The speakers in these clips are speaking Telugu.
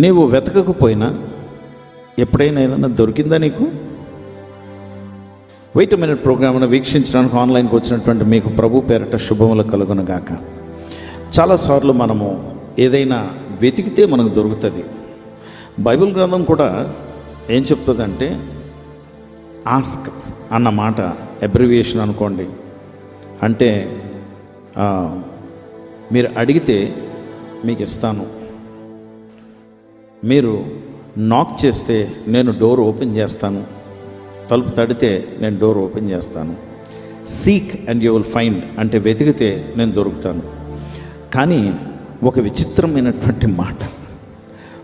నీవు వెతకకపోయినా ఎప్పుడైనా ఏదైనా దొరికిందా నీకు? వెయిట్ మినిట్ ప్రోగ్రామ్ను వీక్షించడానికి ఆన్లైన్కి వచ్చినటువంటి మీకు ప్రభు పేరట శుభములు కలుగునగాక. చాలాసార్లు మనము ఏదైనా వెతికితే మనకు దొరుకుతుంది. బైబిల్ గ్రంథం కూడా ఏం చెప్తుందంటే ఆస్క్ అన్న మాట అబ్రివియేషన్ అనుకోండి. అంటే మీరు అడిగితే మీకు ఇస్తాను. మీరు నాక్ చేస్తే నేను డోర్ ఓపెన్ చేస్తాను. తలుపు తడితే నేను డోర్ ఓపెన్ చేస్తాను. Seek and you will find అంటే వెతికితే నేను దొరుకుతాను. కానీ ఒక విచిత్రమైనటువంటి మాట.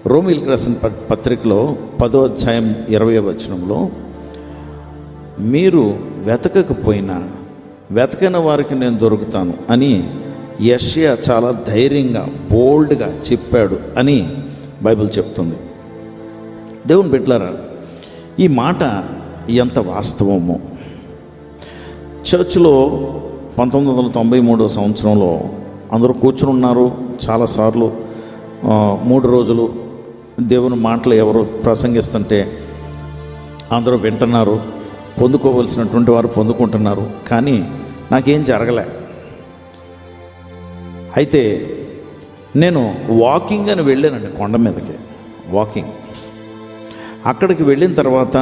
రోమిల్కి రాసిన ప- పత్రికలో పదో అధ్యాయం ఇరవై వచనంలో మీరు వెతకకపోయినా వెతకని వారికి నేను దొరుకుతాను అని యష్యా చాలా ధైర్యంగా బోల్డ్గా చెప్పాడు అని బైబిల్ చెప్తుంది. దేవుని బిడ్డలారా ఈ మాట ఎంత వాస్తవమో. చర్చ్లో పంతొమ్మిది వందల తొంభై మూడో సంవత్సరంలో అందరూ కూర్చుని ఉన్నారు చాలాసార్లు మూడు రోజులు దేవుని మాటలు ఎవరు ప్రసంగిస్తుంటే అందరూ వింటున్నారు పొందుకోవలసినటువంటి వారు పొందుకుంటున్నారు కానీ నాకేం జరగలే. అయితే నేను వాకింగ్ అని వెళ్ళానండి కొండ మీదకి. వాకింగ్ అక్కడికి వెళ్ళిన తర్వాత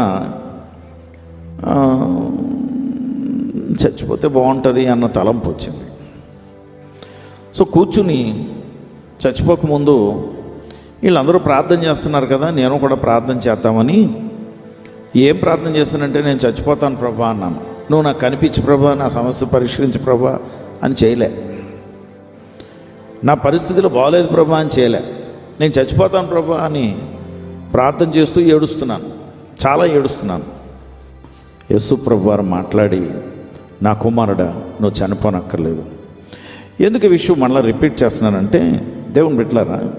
చచ్చిపోతే బాగుంటుంది అన్న తలంపు వచ్చింది. సో కూర్చుని చచ్చిపోకముందు వీళ్ళందరూ ప్రార్థన చేస్తున్నారు కదా నేను కూడా ప్రార్థన చేద్దామని. ఏం ప్రార్థన చేస్తానంటే నేను చచ్చిపోతాను ప్రభా అన్నాను. నువ్వు నాకు కనిపించి ప్రభా నా సమస్య పరిష్కరించి ప్రభా అని చేయలే. నా పరిస్థితిలో బాగోలేదు ప్రభా అని చేయలే. నేను చచ్చిపోతాను ప్రభా అని ప్రార్థన చేస్తూ ఏడుస్తున్నాను. చాలా ఏడుస్తున్నాను. యస్సు ప్రభు వారు మాట్లాడి నా కుమారుడా నువ్వు చనిపోనక్కర్లేదు. ఎందుకు ఈ విషయం మళ్ళీ రిపీట్ చేస్తున్నానంటే దేవుని బిట్లారా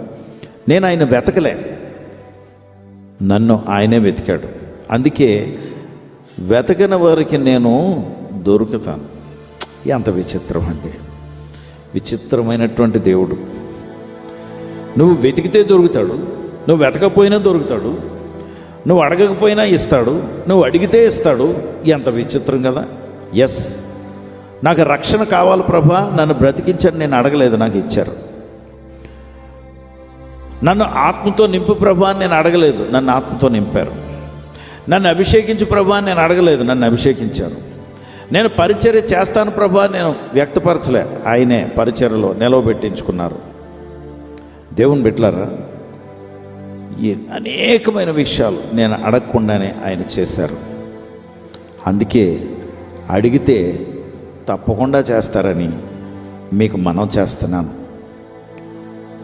నేను ఆయన వెతకలే. నన్ను ఆయనే వెతికాడు. అందుకే వెతకని వారికి నేను దొరుకుతాను. ఎంత విచిత్రం అండి. విచిత్రమైనటువంటి దేవుడు. నువ్వు వెతికితే దొరుకుతాడు నువ్వు వెతకపోయినా దొరుకుతాడు నువ్వు అడగకపోయినా ఇస్తాడు నువ్వు అడిగితే ఇస్తాడు ఎంత విచిత్రం కదా. ఎస్ నాకు రక్షణ కావాలి ప్రభా నన్ను బ్రతికించని నేను అడగలేదు నాకు ఇచ్చారు. నన్ను ఆత్మతో నింపు ప్రభా నేను అడగలేదు నన్ను ఆత్మతో నింపారు. నన్ను అభిషేకించు ప్రభా నేను అడగలేదు నన్ను అభిషేకించారు. నేను పరిచర్య చేస్తాను ప్రభా నేను వ్యక్తపరచలే. ఆయనే పరిచర్యలో నిలవబెట్టించుకున్నారు దేవుని బిడ్డలారా ఈ అనేకమైన విషయాలు నేను అడగకుండానే ఆయన చేశారు. అందుకే అడిగితే తప్పకుండా చేస్తారని మీకు మనం చేస్తున్నాను.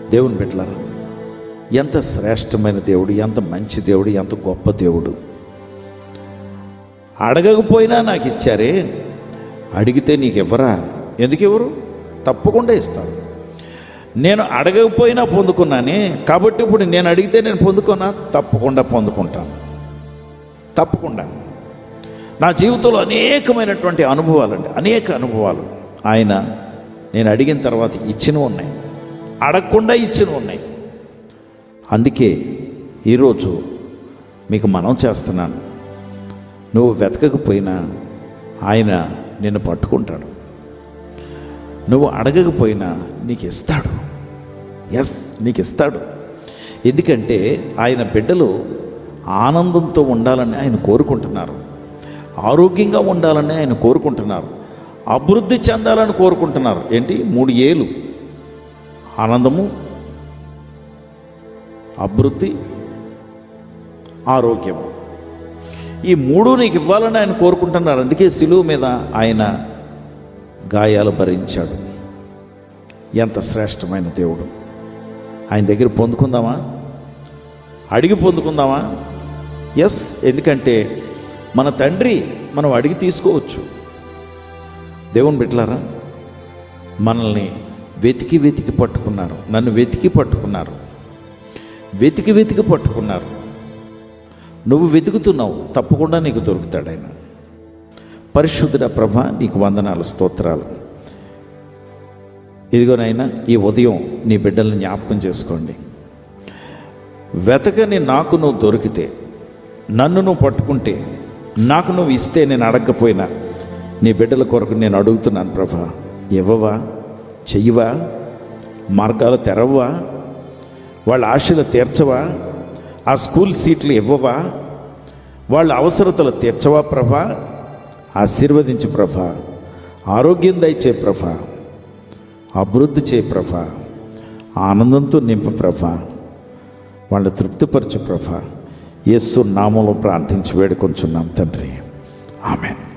దేవుని బిడ్డలారా ఎంత శ్రేష్టమైన దేవుడు ఎంత మంచి దేవుడు ఎంత గొప్ప దేవుడు. అడగకపోయినా నాకు ఇచ్చారే. అడిగితే నీకు ఇవ్వరా ఎందుకు ఇవ్వరు తప్పకుండా ఇస్తాను. నేను అడగకపోయినా పొందుకున్నానే కాబట్టి ఇప్పుడు నేను అడిగితే నేను పొందుకున్నా తప్పకుండా పొందుకుంటాను. తప్పకుండా. నా జీవితంలో అనేకమైనటువంటి అనుభవాలు అండి అనేక అనుభవాలు. ఆయన నేను అడిగిన తర్వాత ఇచ్చినవి ఉన్నాయి. అడగకుండా ఇచ్చినవి ఉన్నాయి. అందుకే ఈరోజు మీకు మనం చేస్తున్నాను. నువ్వు వెతకకపోయినా ఆయన నిన్ను పట్టుకుంటాడు. నువ్వు అడగకపోయినా నీకు ఇస్తాడు ఎస్ నీకు ఇస్తాడు ఎందుకంటే ఆయన బిడ్డలు ఆనందంతో ఉండాలని ఆయన కోరుకుంటున్నారు. ఆరోగ్యంగా ఉండాలని ఆయన కోరుకుంటున్నారు. అభివృద్ధి చెందాలని కోరుకుంటున్నారు. ఏంటి? మూడు ఏలు. ఆనందము అభివృద్ధి ఆరోగ్యము. ఈ మూడు నీకు ఇవ్వాలని ఆయన కోరుకుంటున్నారు. అందుకే సిలువు మీద ఆయన గాయాలు భరించాడు. ఎంత శ్రేష్టమైన దేవుడు. ఆయన దగ్గర పొందుకుందామా? అడిగి పొందుకుందామా? ఎస్ ఎందుకంటే మన తండ్రి మనం అడిగి తీసుకోవచ్చు. దేవుని బిట్లారా మనల్ని వెతికి వెతికి పట్టుకున్నారు. నన్ను వెతికి పట్టుకున్నారు. వెతికి వెతికి పట్టుకున్నారు. నువ్వు వెతుకుతున్నావు తప్పకుండా నీకు దొరుకుతాడు ఆయన. పరిశుద్ధుడ ప్రభ నీకు వందనాలు స్తోత్రాలు. ఇదిగోనైనా ఈ ఉదయం నీ బిడ్డల్ని జ్ఞాపకం చేసుకోండి. వెతకని నాకు నువ్వు దొరికితే నన్ను నువ్వు పట్టుకుంటే నాకు నువ్వు ఇస్తే నేను అడగకపోయినా నీ బిడ్డల కొరకు నేను అడుగుతున్నాను ప్రభా ఇవ్వవా చెయ్యవా మార్గాలు తెరవ్వా వాళ్ళ ఆశలు తీర్చవా ఆ స్కూల్ సీట్లు ఇవ్వవా? వాళ్ళ అవసరతలు తీర్చవా ప్రభా? ఆశీర్వదించు ప్రభా. ఆరోగ్యం దయచే ప్రభా. అభివృద్ధి చే ప్రభా. ఆనందంతో నింపు ప్రభా. వాళ్ళు తృప్తిపరచు ప్రభా. యేసు నామంలో ప్రార్థించి వేడుకొంచున్నాం తండ్రి. ఆమెన్.